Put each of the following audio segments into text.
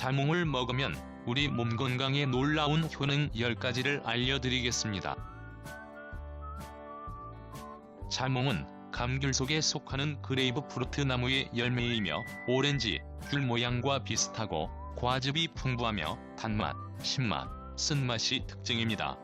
자몽을 먹으면 우리 몸 건강에 놀라운 효능 10가지를 알려드리겠습니다. 자몽은 감귤 속에 속하는 그레이브 프루트 나무의 열매이며 오렌지, 귤 모양과 비슷하고 과즙이 풍부하며 단맛, 신맛, 쓴맛이 특징입니다.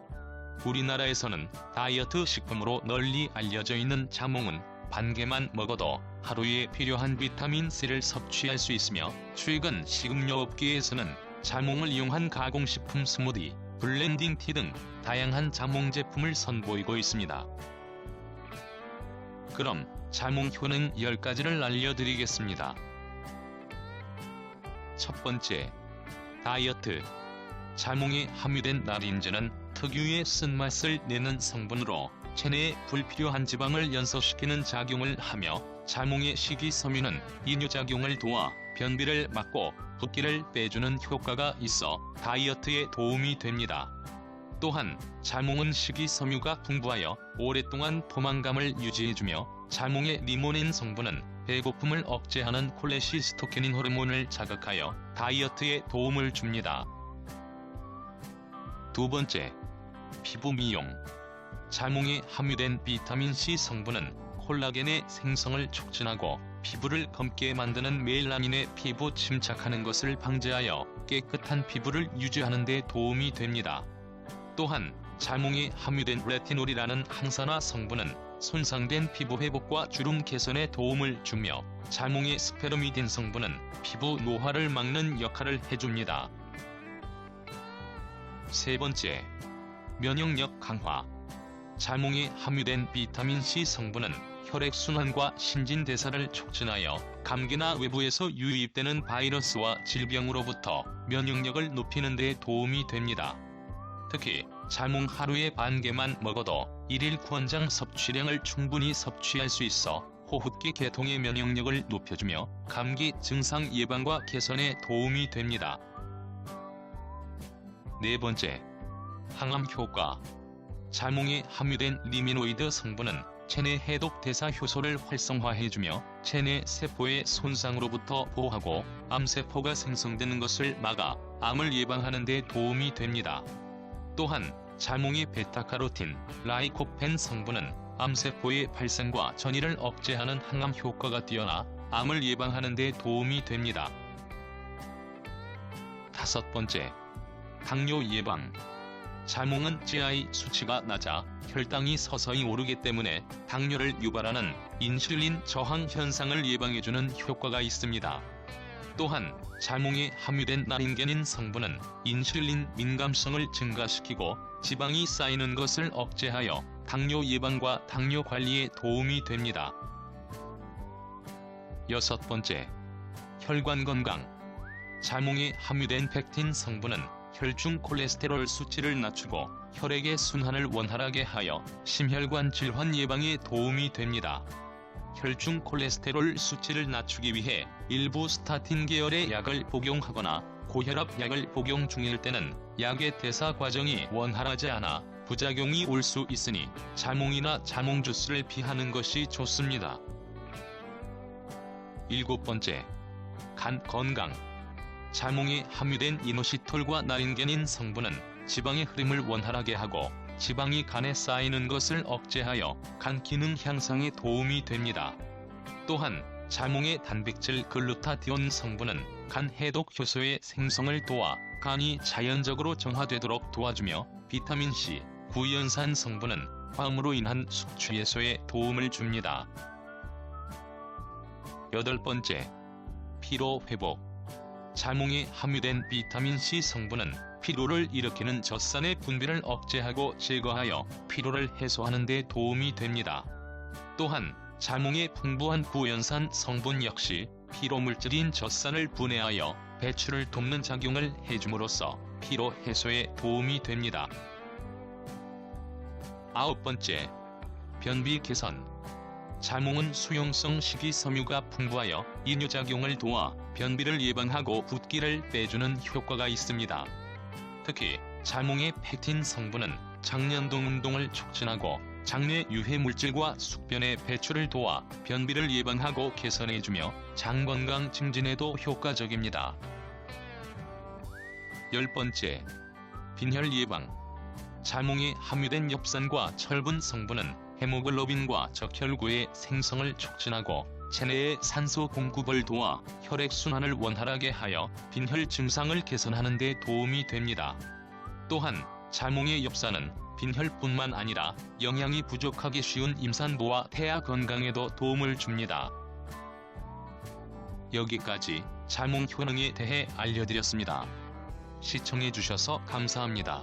우리나라에서는 다이어트 식품으로 널리 알려져 있는 자몽은 반 개만 먹어도 하루에 필요한 비타민C를 섭취할 수 있으며 최근 식음료업계에서는 자몽을 이용한 가공식품 스무디, 블렌딩 티 등 다양한 자몽 제품을 선보이고 있습니다. 그럼 자몽 효능 10가지를 알려드리겠습니다. 첫 번째, 다이어트. 자몽에 함유된 나린제는 특유의 쓴맛을 내는 성분으로 체내에 불필요한 지방을 연소시키는 작용을 하며 자몽의 식이섬유는 이뇨작용을 도와 변비를 막고 붓기를 빼주는 효과가 있어 다이어트에 도움이 됩니다. 또한 자몽은 식이섬유가 풍부하여 오랫동안 포만감을 유지해주며 자몽의 리모닌 성분은 배고픔을 억제하는 콜레시스토키닌 호르몬을 자극하여 다이어트에 도움을 줍니다. 두 번째, 피부 미용. 자몽에 함유된 비타민C 성분은 콜라겐의 생성을 촉진하고 피부를 검게 만드는 멜라닌의 피부 침착하는 것을 방지하여 깨끗한 피부를 유지하는 데 도움이 됩니다. 또한 자몽에 함유된 레티놀이라는 항산화 성분은 손상된 피부 회복과 주름 개선에 도움을 주며 자몽의 스페르미딘 성분은 피부 노화를 막는 역할을 해줍니다. 세 번째, 면역력 강화. 자몽에 함유된 비타민C 성분은 혈액순환과 신진대사를 촉진하여 감기나 외부에서 유입되는 바이러스와 질병으로부터 면역력을 높이는 데 도움이 됩니다. 특히 자몽 하루에 반 개만 먹어도 1일 구원장 섭취량을 충분히 섭취할 수 있어 호흡기 계통의 면역력을 높여주며 감기 증상 예방과 개선에 도움이 됩니다. 네 번째, 항암 효과. 자몽에 함유된 리미노이드 성분은 체내 해독 대사 효소를 활성화해주며 체내 세포의 손상으로부터 보호하고 암세포가 생성되는 것을 막아 암을 예방하는 데 도움이 됩니다. 또한 자몽의 베타카로틴, 라이코펜 성분은 암세포의 발생과 전이를 억제하는 항암 효과가 뛰어나 암을 예방하는 데 도움이 됩니다. 다섯 번째, 당뇨 예방. 자몽은 GI 수치가 낮아 혈당이 서서히 오르기 때문에 당뇨를 유발하는 인슐린 저항 현상을 예방해주는 효과가 있습니다. 또한 자몽에 함유된 나린게닌 성분은 인슐린 민감성을 증가시키고 지방이 쌓이는 것을 억제하여 당뇨 예방과 당뇨 관리에 도움이 됩니다. 여섯 번째, 혈관 건강. 자몽에 함유된 펙틴 성분은 혈중 콜레스테롤 수치를 낮추고 혈액의 순환을 원활하게 하여 심혈관 질환 예방에 도움이 됩니다. 혈중 콜레스테롤 수치를 낮추기 위해 일부 스타틴 계열의 약을 복용하거나 고혈압 약을 복용 중일 때는 약의 대사 과정이 원활하지 않아 부작용이 올 수 있으니 자몽이나 자몽 주스를 피하는 것이 좋습니다. 일곱 번째, 간 건강. 자몽에 함유된 이노시톨과 나린게닌 성분은 지방의 흐름을 원활하게 하고 지방이 간에 쌓이는 것을 억제하여 간 기능 향상에 도움이 됩니다. 또한 자몽의 단백질 글루타티온 성분은 간 해독 효소의 생성을 도와 간이 자연적으로 정화되도록 도와주며 비타민C, 구연산 성분은 화음으로 인한 숙취 해소에 도움을 줍니다. 여덟 번째, 피로 회복. 자몽에 함유된 비타민C 성분은 피로를 일으키는 젖산의 분비를 억제하고 제거하여 피로를 해소하는 데 도움이 됩니다. 또한 자몽의 풍부한 구연산 성분 역시 피로 물질인 젖산을 분해하여 배출을 돕는 작용을 해줌으로써 피로 해소에 도움이 됩니다. 아홉 번째, 변비 개선. 자몽은 수용성 식이섬유가 풍부하여 이뇨작용을 도와 변비를 예방하고 붓기를 빼주는 효과가 있습니다. 특히 자몽의 펙틴 성분은 장년동 운동을 촉진하고 장내 유해 물질과 숙변의 배출을 도와 변비를 예방하고 개선해주며 장 건강 증진에도 효과적입니다. 열 번째, 빈혈 예방. 자몽에 함유된 엽산과 철분 성분은 헤모글로빈과 적혈구의 생성을 촉진하고 체내의 산소 공급을 도와 혈액순환을 원활하게 하여 빈혈 증상을 개선하는 데 도움이 됩니다. 또한 자몽의 엽산은 빈혈뿐만 아니라 영양이 부족하기 쉬운 임산부와 태아 건강에도 도움을 줍니다. 여기까지 자몽 효능에 대해 알려드렸습니다. 시청해주셔서 감사합니다.